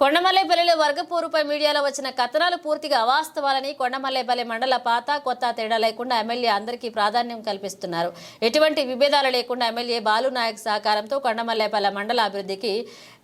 కొండమల్లేపల్లిలో వర్గపూరుపై మీడియాలో వచ్చిన కథనాలు పూర్తిగా అవాస్తవాలని కొండమల్లేపల్లి మండల పాత కొత్త తేడా లేకుండా ఎమ్మెల్యే అందరికీ ప్రాధాన్యం కల్పిస్తున్నారు. ఎటువంటి విభేదాలు లేకుండా ఎమ్మెల్యే బాలు నాయక్ సహకారంతో కొండమల్లేపల్లి మండల అభివృద్ధికి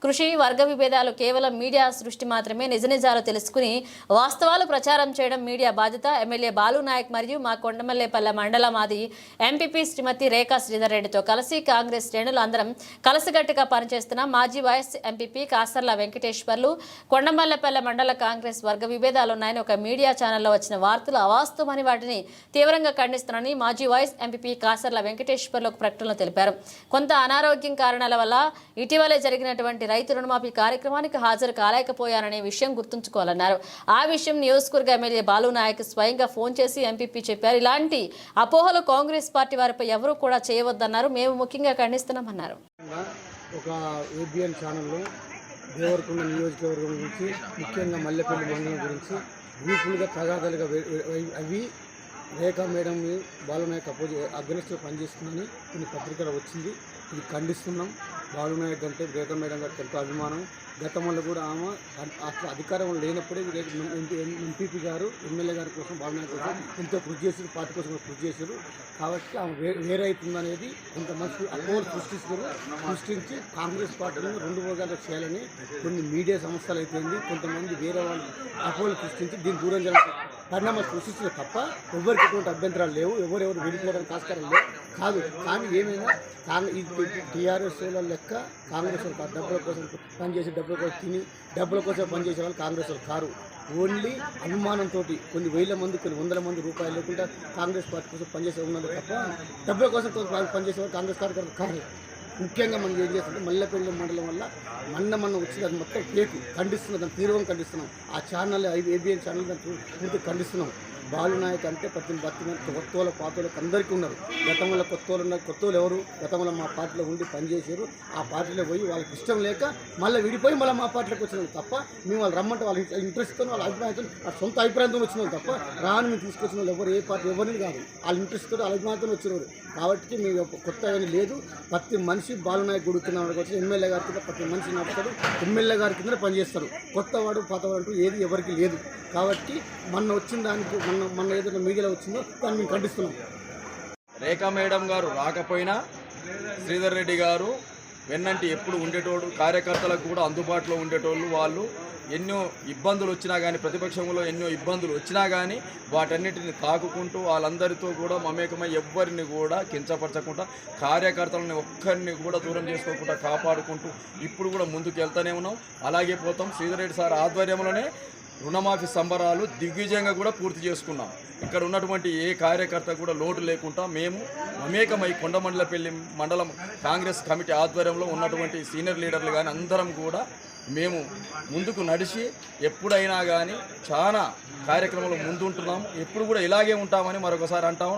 కృషి వర్గ విభేదాలు కేవలం మీడియా సృష్టి మాత్రమే నిజ నిజాలు తెలుసుకుని వాస్తవాలు ప్రచారం చేయడం మీడియా బాధ్యత. ఎమ్మెల్యే బాలు నాయక్ మరియు మా కొండమల్లేపల్లి మండల మాది ఎంపీపీ శ్రీమతి రేఖా శ్రీధర్ రెడ్డితో కలిసి కాంగ్రెస్ శ్రేణులు అందరం కలిసికట్టుగా పనిచేస్తున్న. మాజీ వైఎస్ ఎంపీపీ కాసర్ల వెంకటేశ్వర్ వెంకటేశ్వర్లు కొండమల్లపల్లె మండల కాంగ్రెస్ వర్గ విభేదాలు ఉన్నాయని ఒక మీడియా ఛానల్లో వచ్చిన వార్తలు అవాస్తవమని వాటిని తీవ్రంగా ఖండిస్తున్నానని మాజీ వైస్ ఎంపీ కాసర్ల వెంకటేశ్వర్లు ఒక ప్రకటనలో తెలిపారు. కొంత అనారోగ్యం కారణాల వల్ల ఇటీవలే జరిగినటువంటి రైతు రుణమాఫీ కార్యక్రమానికి హాజరు కాలేకపోయారనే విషయం గుర్తుంచుకోవాలన్నారు. ఆ విషయం నియోజకవర్గ ఎమ్మెల్యే బాలు నాయక్ స్వయంగా ఫోన్ చేసి ఎంపీపీ చెప్పారు. ఇలాంటి అపోహలు కాంగ్రెస్ పార్టీ వారిపై ఎవరూ కూడా చేయవద్దన్నారు. మేము ముఖ్యంగా ఖండిస్తున్నామన్నారు. ఒక ఏబిఎన్ ఛానల్లో దేవరకొండ నియోజకవర్గం గురించి ముఖ్యంగా మల్లెపల్లి మండలం గురించి గ్రూపులుగా తగాదాలుగా అవి రేఖా మేడం బాలనాయక్ అపోజి అగ్రెస్ట్గా పనిచేస్తుందని కొన్ని పత్రికలు వచ్చింది. ఇది ఖండిస్తున్నాం. బాలునాయక్ అంటే రేఖా మేడం గారికి ఎంతో అభిమానం. గతంలో కూడా ఆమె అ- అట్లా అధికారం లేనప్పుడే ఎంపీపీ గారు ఎమ్మెల్యే గారి కోసం బాలునాయక్ కోసం ఎంతో కృషి చేశారు పార్టీ కోసం కృషి చేశారు. కాబట్టి ఆమె వేరైతుందనేది వేరే అవుతుందనేది కొంతమంది అపోహలు సృష్టిస్తారు సృష్టించి కాంగ్రెస్ పార్టీని రెండు వర్గాలు చేయాలని కొన్ని మీడియా సంస్థలు అయిపోయింది కొంతమంది వేరే వాళ్ళు అపోహలు సృష్టించి దీన్ని దూరం చేయాలని పరిణామాలు సృష్టించిన తప్ప ఎవరికి ఎటువంటి అభ్యంతరాలు లేవు ఎవరెవరు వెళ్ళిపోవడానికి ఆస్కారం లేవు. కాదు కానీ ఏమైనా కాంగ్రెస్ టీఆర్ఎస్ లెక్క కాంగ్రెస్ వాళ్ళు డబ్బుల కోసం పనిచేసి డబ్బుల కోసం తిని డబ్బుల కోసం పనిచేసే వాళ్ళు కాంగ్రెస్ వాళ్ళు కారు. ఓన్లీ అనుమానంతో కొన్ని వేల మంది కొన్ని వందల మంది రూపాయలు లేకుండా కాంగ్రెస్ పార్టీ కోసం పనిచేసే ఉన్నారు తప్ప డబ్బుల కోసం పనిచేసే వాళ్ళు కాంగ్రెస్ కార్యకర్తలు కాదు ముఖ్యంగా మనం ఏం చేస్తుంటే మల్లెపల్లి మండలం వల్ల మన్న మన్న వచ్చింది అది మొత్తం ఫేక్ ఖండిస్తున్నాం దాన్ని తీవ్రంగా ఖండిస్తున్నాం. ఆ ఛానల్ ఐదు ఏబిఎన్ ఛానల్ దాన్ని పూర్తి ఖండిస్తున్నాం. బాలు నాయక్ అంటే ప్రతి భక్తి కొత్త వాళ్ళ పాత అందరికీ ఉన్నారు. గతంలో కొత్తవాళ్ళు ఉన్నారు. కొత్తవాళ్ళు ఎవరు? గతంలో మా పార్టీలో ఉండి పనిచేశారు. ఆ పార్టీలో పోయి వాళ్ళకి ఇష్టం లేక మళ్ళీ విడిపోయి మళ్ళీ మా పార్టీలోకి వచ్చిన తప్ప మేము వాళ్ళు రమ్మంటే వాళ్ళ ఇంట్రెస్ట్తో వాళ్ళ అభిప్రాయంతో వాళ్ళ సొంత అభిప్రాయంతో వచ్చినాం తప్ప రాని మేము తీసుకొచ్చిన వాళ్ళు ఎవరు ఏ పార్టీ ఎవరిని కాదు. వాళ్ళ ఇంట్రెస్ట్తో వాళ్ళ అభిమానంతో వచ్చినారు కాబట్టి మేము కొత్త ఏమీ లేదు. ప్రతి మనిషి బాలునాయక్ గుడి వాడికి వచ్చి ఎమ్మెల్యే గారి కింద ప్రతి మనిషి నడుస్తాడు ఎమ్మెల్యే గారి కింద పనిచేస్తారు. కొత్తవాడు పాతవాడు అంటూ ఏది ఎవరికి లేదు. కాబట్టి మొన్న వచ్చిన దానికి మొన్న మొన్న ఏదైనా మీడియాలో వచ్చిందో దాన్ని మేము ఖండిస్తున్నాం. రేఖా మేడం గారు రాకపోయినా శ్రీధర్ రెడ్డి గారు వెన్నంటి ఎప్పుడు ఉండేటోడు కార్యకర్తలకు కూడా అందుబాటులో ఉండేటోళ్ళు వాళ్ళు. ఎన్నో ఇబ్బందులు వచ్చినా కానీ ప్రతిపక్షంలో ఎన్నో ఇబ్బందులు వచ్చినా కానీ వాటన్నిటిని తాకుకుంటూ వాళ్ళందరితో కూడా మమేకమై ఎవ్వరిని కూడా కించపరచకుండా కార్యకర్తలని ఒక్కరిని కూడా దూరం చేసుకోకుండా కాపాడుకుంటూ ఇప్పుడు కూడా ముందుకు వెళ్తూనే ఉన్నాం. అలాగే పోతాం. శ్రీధర్ రెడ్డి సార్ ఆధ్వర్యంలోనే రుణమాఫీ సంబరాలు దిగ్విజయంగా కూడా పూర్తి చేసుకున్నాం. ఇక్కడ ఉన్నటువంటి ఏ కార్యకర్త కూడా లోటు లేకుండా మేము మమేకమై కొండమండలపల్లి మండలం కాంగ్రెస్ కమిటీ ఆధ్వర్యంలో ఉన్నటువంటి సీనియర్ లీడర్లు కానీ అందరం కూడా మేము ముందుకు నడిచి ఎప్పుడైనా కానీ చాలా కార్యక్రమంలో ముందుంటున్నాము ఎప్పుడు కూడా ఇలాగే ఉంటామని మరొకసారి అంటాము.